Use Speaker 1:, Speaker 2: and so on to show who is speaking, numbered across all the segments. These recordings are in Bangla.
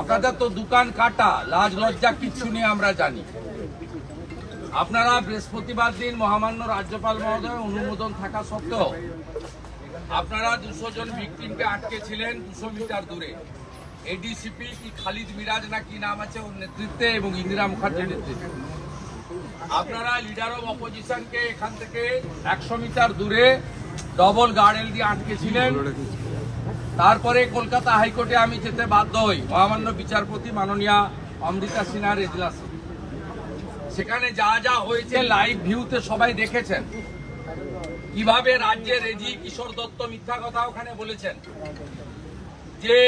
Speaker 1: আপনাদের তো দোকান কাটা, লাজ লজ্জা কিচ্ছু নিয়ে আমরা জানি। আপনারা বৃহস্পতিবার দিন মহামান্য রাজ্যপাল মহোদয় অনুমোদন থাকা সত্ত্বেও আপনারা দুশো জন ভিকটিমকে আটকে ছিলেন দুশো মিটার দূরে। এডিসিপি কি খালিদ মিরাজ না কি নাম আছে ওর নেতৃত্বে এবং ইন্দিরা মুখার্জির নেতৃত্বে? আপনারা লিডার অফ অপোজিশনকে এখান থেকে একশো মিটার দূরে ডবল গার্ডেল দিয়ে আটকে ছিলেন তারপরে কলকাতা হাইকোর্টে আমি যেতে বাধ্য হই। মহামান্য বিচারপতি মাননীয়া অমৃতা সিনহার এজলাসে। সেখানে যা যা হয়েছে লাইভ ভিউতে সবাই দেখেছেন। কীভাবে রাজ্যের রেজি কিশোর দত্ত মিথ্যা কথা ওখানে বলেছেন। যে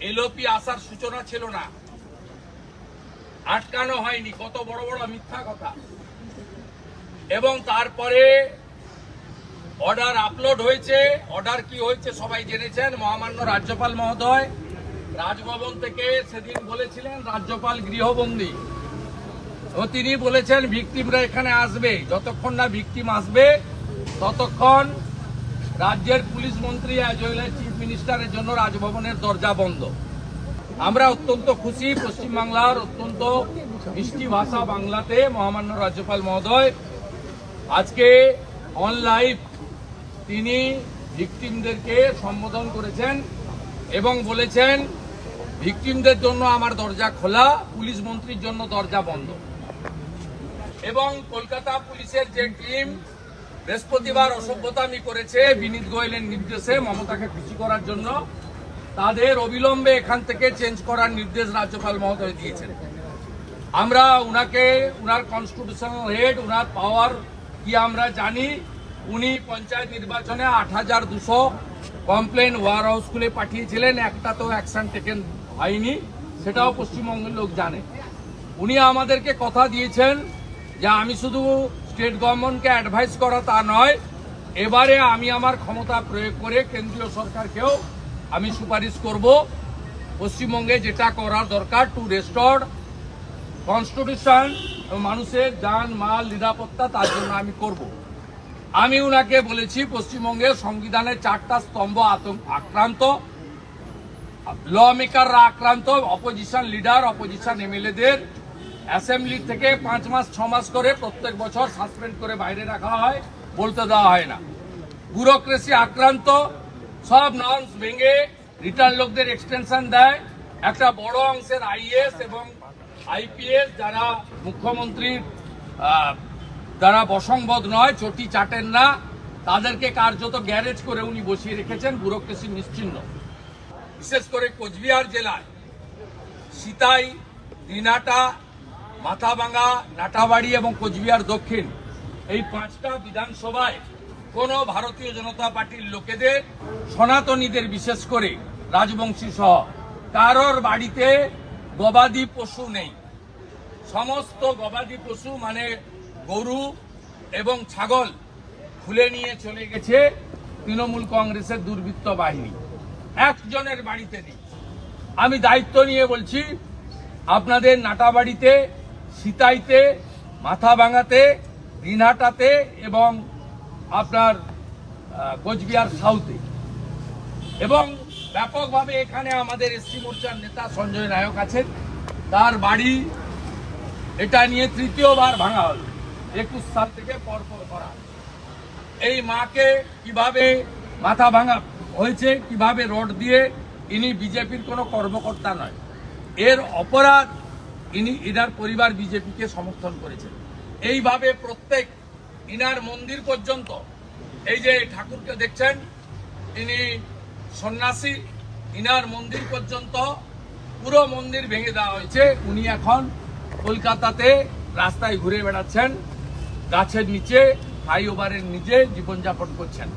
Speaker 1: এলওপি আসার সূচনা ছিল না। আটকানো হয়নি, কত বড় বড় মিথ্যা কথা। এবং তারপরে অর্ডার আপলোড হয়েছে। অর্ডার কি হয়েছে সবাই জেনেছেন। মহামান্য রাজ্যপাল মহোদয়, রাজভবন থেকে সেদিন বলেছিলেন রাজ্যপাল গৃহবন্দী। তিনি বলেছেন ভিকটিমরা এখানে আসবে। যতক্ষণ না ভিকটিম আসবে, ততক্ষণ রাজ্যের পুলিশ মন্ত্রী অ্যাজ চিফ মিনিস্টারের জন্য রাজভবনের দরজা বন্ধ। আমরা অত্যন্ত খুশি, পশ্চিমবাংলার অত্যন্ত মিষ্টি ভাষা বাংলাতে মহামান্য রাজ্যপাল মহোদয় আজকে অন লাইভ তিনি ভিকটিমদেরকে সম্বোধন করেছেন এবং বলেছেন, ভিকটিমদের জন্য আমার দরজা খোলা, পুলিশ মন্ত্রীর জন্য দরজা বন্ধ। এবং কলকাতা পুলিশের যে টিম বৃহস্পতিবার অসভ্যতামি করেছে বিনীত গোয়েলের নির্দেশে মমতাকে খুশি করার জন্য, তাদের অবিলম্বে এখান থেকে চেঞ্জ করার নির্দেশ রাজ্যপাল মহোদয় দিয়েছেন। আমরা উনাকে, উনার কনস্টিটিউশনাল হেড উনার পাওয়ার কি আমরা জানি উনি পঞ্চায়েত নির্বাচনে আট হাজার দুশো কমপ্লেন ওয়ার হাউস খুলে পাঠিয়েছিলেন। একটা তো অ্যাকশন টেকেন হয়নি, সেটাও পশ্চিমবঙ্গের লোক জানে। উনি আমাদেরকে কথা দিয়েছেন যে আমি শুধু স্টেট গভর্নমেন্টকে অ্যাডভাইস করা তা নয়, এবারে আমি আমার ক্ষমতা প্রয়োগ করে কেন্দ্রীয় সরকারকেও আমি সুপারিশ করব। পশ্চিমবঙ্গে যেটা করার দরকার টু রেস্টোর কনস্টিটিউশন মানুষের যান, মাল, নিরাপত্তা, তার জন্য আমি করব। আমি উনাকে বলেছি, পশ্চিমবঙ্গের সংবিধানের চারটা স্তম্ভ আক্রান্ত ল মেকাররা আক্রান্ত অপোজিশন লিডার অপোজিশন এমএলএদের অ্যাসেম্বলি থেকে পাঁচ মাস, ছ মাস করে প্রত্যেক বছর সাসপেন্ড করে বাইরে রাখা হয়, বলতে দেওয়া হয় না। ব্যুরোক্রেসি আক্রান্ত, সব নর্মস ভেঙে রিটার্ন লোকদের এক্সটেনশন দেয়। একটা বড় অংশের আইএস এবং আইপিএস যারা মুখ্যমন্ত্রীর যারা বসংবদ নয়, চটি চাটেন না, তাদেরকে কার্যত গ্যারেজ করে উনি বসিয়ে রেখেছেন ব্যুরোক্রেসি নিশ্চিহ্ন বিশেষ করে কোচবিহার জেলায় সিতাই দিনাটা মাথাভাঙ্গা, নাটাবাড়ি এবং কোচবিহার দক্ষিণ এই পাঁচটা বিধানসভায় কোনো ভারতীয় জনতা পার্টির লোকেদের, সনাতনীদের বিশেষ করে রাজবংশী সহ কারোর বাড়িতে গবাদি পশু নেই। সমস্ত গবাদি পশু মানে গরু এবং ছাগল খুলে নিয়ে চলে গেছে তৃণমূল কংগ্রেসের দুর্বৃত্ত বাহিনী। একজনের বাড়িতে নেই। আমি দায়িত্ব নিয়ে বলছি, আপনাদের নাটাবাড়িতে, সিতাইতে, মাথা ভাঙাতে, দিনহাটাতে এবং আপনার কোচবিহার সাউথে। এবং ব্যাপকভাবে এখানে আমাদের এসসি মোর্চার নেতা সঞ্জয় নায়ক আছেন। তার বাড়ি এটা নিয়ে তৃতীয়বার ভাঙা হলো। একুশ সাল থেকে পরপর করা। এই মাকে কীভাবে মাথা ভাঙা হয়েছে, কীভাবে রড দিয়ে, ইনি বিজেপির কোনো কর্মকর্তা নয়। এর অপরাধ ইনি ইনার পরিবার বিজেপিকে সমর্থন করেছেন। এইভাবে প্রত্যেক ইনার মন্দির পর্যন্ত, এই যে ঠাকুরকে দেখছেন, ইনি সন্ন্যাসী, ইনার মন্দির পর্যন্ত পুরো মন্দির ভেঙে দেওয়া হয়েছে। উনি এখন কলকাতাতে রাস্তায় ঘুরে বেড়াচ্ছেন। গাছের নিচে ফ্লাইওভারের নিচে জীবনযাপন করছেন।